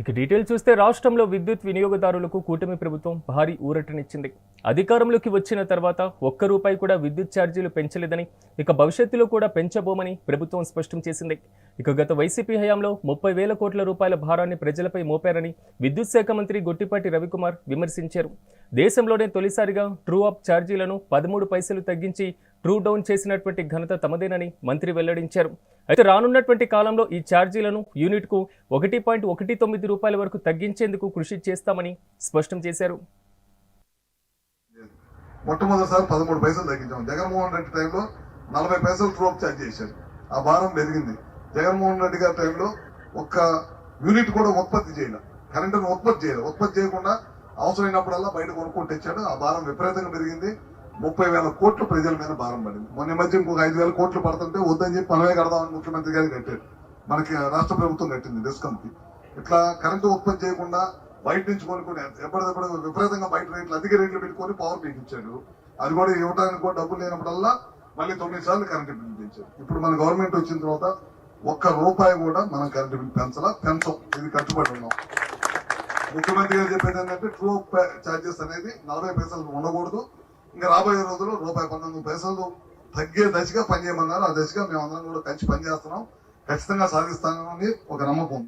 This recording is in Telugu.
ఇక డీటెయిల్ చూస్తే రాష్ట్రంలో విద్యుత్ వినియోగదారులకు కూటమి ప్రభుత్వం భారీ ఊరటనిచ్చింది. అధికారంలోకి వచ్చిన తర్వాత ఒక్క రూపాయి కూడా విద్యుత్ ఛార్జీలు పెంచలేదని ఇక భవిష్యత్తులో కూడా పెంచబోమని ప్రభుత్వం స్పష్టం చేసింది. ఇక గత వైసీపీ హయాంలో ముప్పై వేల కోట్ల రూపాయల భారాన్ని ప్రజలపై మోపారని విద్యుత్ శాఖ మంత్రి గొట్టిపాటి రవికుమార్ విమర్శించారు. దేశంలోనే తొలిసారిగా ట్రూ అప్ ఛార్జీలను పదమూడు పైసలు తగ్గించి ట్రూ డౌన్ చేసినటువంటి ఘనత తమదేనని మంత్రి వెల్లడించారు. అయితే రానున్నటువంటి కాలంలో ఈ ఛార్జీలను యూనిట్కు ఒకటి పాయింట్ ఒకటి తొమ్మిది రూపాయల వరకు తగ్గించేందుకు కృషి చేస్తామని స్పష్టం చేశారు. మొట్టమొదటిసారి పదమూడు పైసలు తగ్గించాం. జగన్మోహన్ రెడ్డి టైంలో నలభై పైసలు ట్రోప్ ఛార్జ్ చేశారు. ఆ భారం పెరిగింది. జగన్మోహన్ రెడ్డి గారి టైంలో ఒక్క యూనిట్ కూడా ఉత్పత్తి చేయాలి. కరెంటును ఉత్పత్తి చేయాలి. ఉత్పత్తి చేయకుండా అవసరమైనప్పుడల్లా బయట కొనుక్కుంటూ తెచ్చాడు. ఆ భారం విపరీతంగా పెరిగింది. ముప్పై వేల కోట్లు ప్రజల మీద భారం పడింది. మొన్న మధ్య ఇంకొక ఐదు వేల కోట్లు పడుతుంటే వద్దని చెప్పి మనమే కడదామని ముఖ్యమంత్రి గారు కట్టారు. మనకి రాష్ట్ర ప్రభుత్వం కట్టింది డిస్కంకి ఇట్లా కరెంటు ఉత్పత్తి చేయకుండా బయట నుంచి కొనుక్కొని ఎప్పటికప్పుడు విపరీతంగా బయట రేట్లు అధిక రేట్లు పెట్టుకొని పవర్ మీకు అది కూడా ఇవ్వడానికి కూడా డబ్బులు లేనప్పుడల్లా మళ్ళీ తొమ్మిది సార్లు కరెంట్ బిల్ పెంచారు ఇప్పుడు మన గవర్నమెంట్ వచ్చిన తర్వాత ఒక్క రూపాయి కూడా మనం కరెంటు బిల్ పెంచాలా పెంచం. ఇది కట్టుబడి ఉన్నాం. ముఖ్యమంత్రి గారు చెప్పేది ఏంటంటే ట్రూ ఛార్జెస్ అనేది నలభై పైసలు ఉండకూడదు. ఇంకా రాబోయే రోజుల్లో రూపాయి పంతొమ్మిది పైసలు తగ్గే దశగా పనిచేయమన్నారు. ఆ దశగా మేమందరం కూడా కలిసి పనిచేస్తున్నాం. ఖచ్చితంగా సాధిస్తామని ఒక నమ్మకం